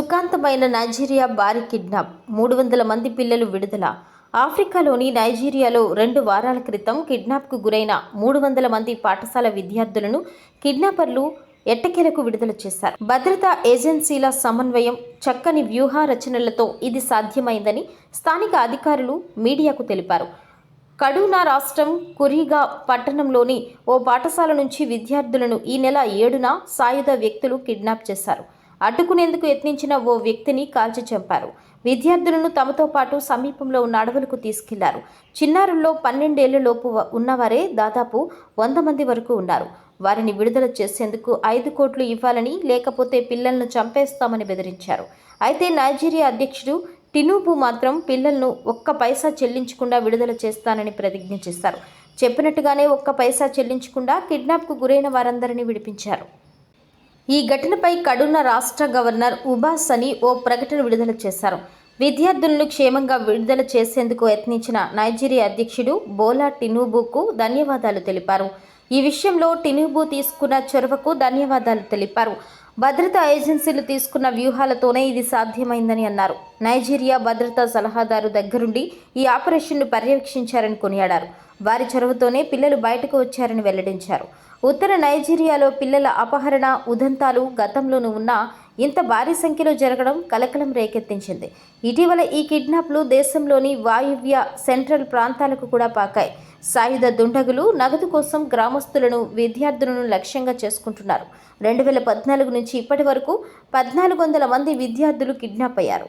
సుఖాంతమైన Nigeria భారీ kidnap. మూడు వందల మంది పిల్లలు విడుదల. ఆఫ్రికాలోని నైజీరియాలో రెండు వారాల క్రితం కిడ్నాప్కు గురైన మూడు వందల మంది పాఠశాల విద్యార్థులను కిడ్నాపర్లు ఎట్టకేలకు విడుదల చేశారు. భద్రతా ఏజెన్సీల సమన్వయం చక్కని వ్యూహ రచనలతో ఇది సాధ్యమైందని స్థానిక అధికారులు మీడియాకు తెలిపారు. కడూనా రాష్ట్రం కురిగా పట్టణంలోని ఓ పాఠశాల నుంచి విద్యార్థులను ఈ నెల ఏడున సాయుధ వ్యక్తులు కిడ్నాప్ చేశారు. అడ్డుకునేందుకు యత్నించిన ఓ వ్యక్తిని కాల్చి చంపారు. విద్యార్థులను తమతో పాటు సమీపంలో ఉన్న అడవులకు తీసుకెళ్ళారు. చిన్నారుల్లో పన్నెండేళ్ళలోపు వ- ఉన్నవారే దాదాపు వంద మంది వరకు ఉన్నారు. వారిని విడుదల చేసేందుకు ఐదు కోట్లు ఇవ్వాలని లేకపోతే పిల్లలను చంపేస్తామని బెదిరించారు. అయితే నైజీరియా అధ్యక్షుడు టినూబు మాత్రం పిల్లలను ఒక్క పైసా చెల్లించకుండా విడుదల చేస్తానని ప్రతిజ్ఞ చేశారు. చెప్పినట్టుగానే ఒక్క పైసా చెల్లించకుండా కిడ్నాప్కు గురైన వారందరినీ విడిపించారు. ఈ ఘటనపై కడున రాష్ట్ర గవర్నర్ ఉబాస్ అని ఓ ప్రకటన విడుదల చేశారు. విద్యార్థులను క్షేమంగా విడుదల చేసేందుకు యత్నించిన నైజీరియా అధ్యక్షుడు బోలా టినూబుకు ధన్యవాదాలు తెలిపారు. ఈ విషయంలో టినుబు తీసుకున్న చొరవకు ధన్యవాదాలు తెలిపారు. భద్రతా ఏజెన్సీలు తీసుకున్న వ్యూహాలతోనే ఇది సాధ్యమైందని అన్నారు. నైజీరియా భద్రతా సలహాదారు దగ్గరుండి ఈ ఆపరేషన్ను పర్యవేక్షించారని కొనియాడారు. వారి చొరవతోనే పిల్లలు బయటకు వచ్చారని వెల్లడించారు. ఉత్తర నైజీరియాలో పిల్లల అపహరణ ఉదంతాలు గతంలోనూ ఉన్నా ఇంత భారీ సంఖ్యలో జరగడం కలకలం రేకెత్తించింది. ఇటీవల ఈ కిడ్నాప్లు దేశంలోని వాయువ్య సెంట్రల్ ప్రాంతాలకు కూడా పాకాయి. సాయుధ దుండగులు నగదు కోసం గ్రామస్తులను విద్యార్థులను లక్ష్యంగా చేసుకుంటున్నారు. రెండు వేల పద్నాలుగు నుంచి ఇప్పటి వరకు పద్నాలుగు వందల మంది విద్యార్థులు కిడ్నాప్ అయ్యారు.